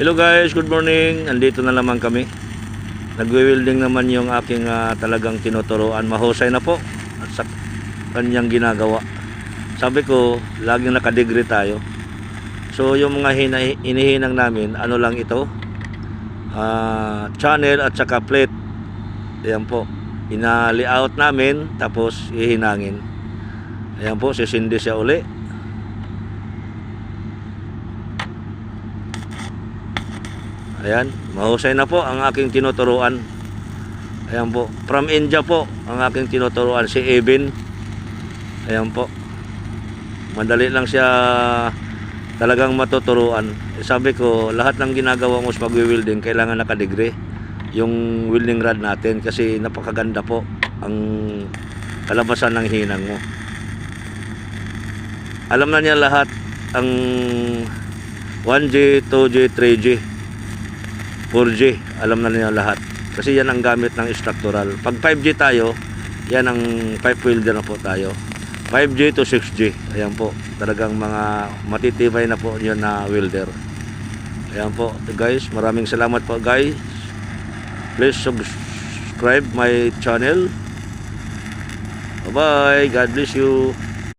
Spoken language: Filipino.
Hello guys, good morning. Andito na naman kami. Nagwe-welding naman yung aking ah, talagang tinuturuan. Mahusay na po at sa kanyang ginagawa. Sabi ko, laging nakadegree tayo. So yung mga hina- inihinang namin, ano lang ito? Ah, channel at saka plate. Ayan po. Ina-layout namin tapos ihinangin. Ayan po, sisindi siya uli. Ayan, mahusay na po ang aking tinuturuan. Ayan po, from India po ang aking tinuturuan, si Eben. Ayan po. Madali lang siya talagang matuturuan. Eh, sabi ko, lahat ng ginagawa mo sa pag-welding, kailangan nakadegree yung welding rod natin kasi napakaganda po ang kalabasan ng hinang mo. Alam na niya lahat ang 1G, 2G, 3G. 4G, alam na niya lahat. Kasi yan ang gamit ng structural. Pag 5G tayo, yan ang pipe welder na po tayo. 5G to 6G. Ayan po. Talagang mga matitibay na po yun na welder. Ayan po guys. Maraming salamat po guys. Please subscribe my channel. Bye-bye. God bless you.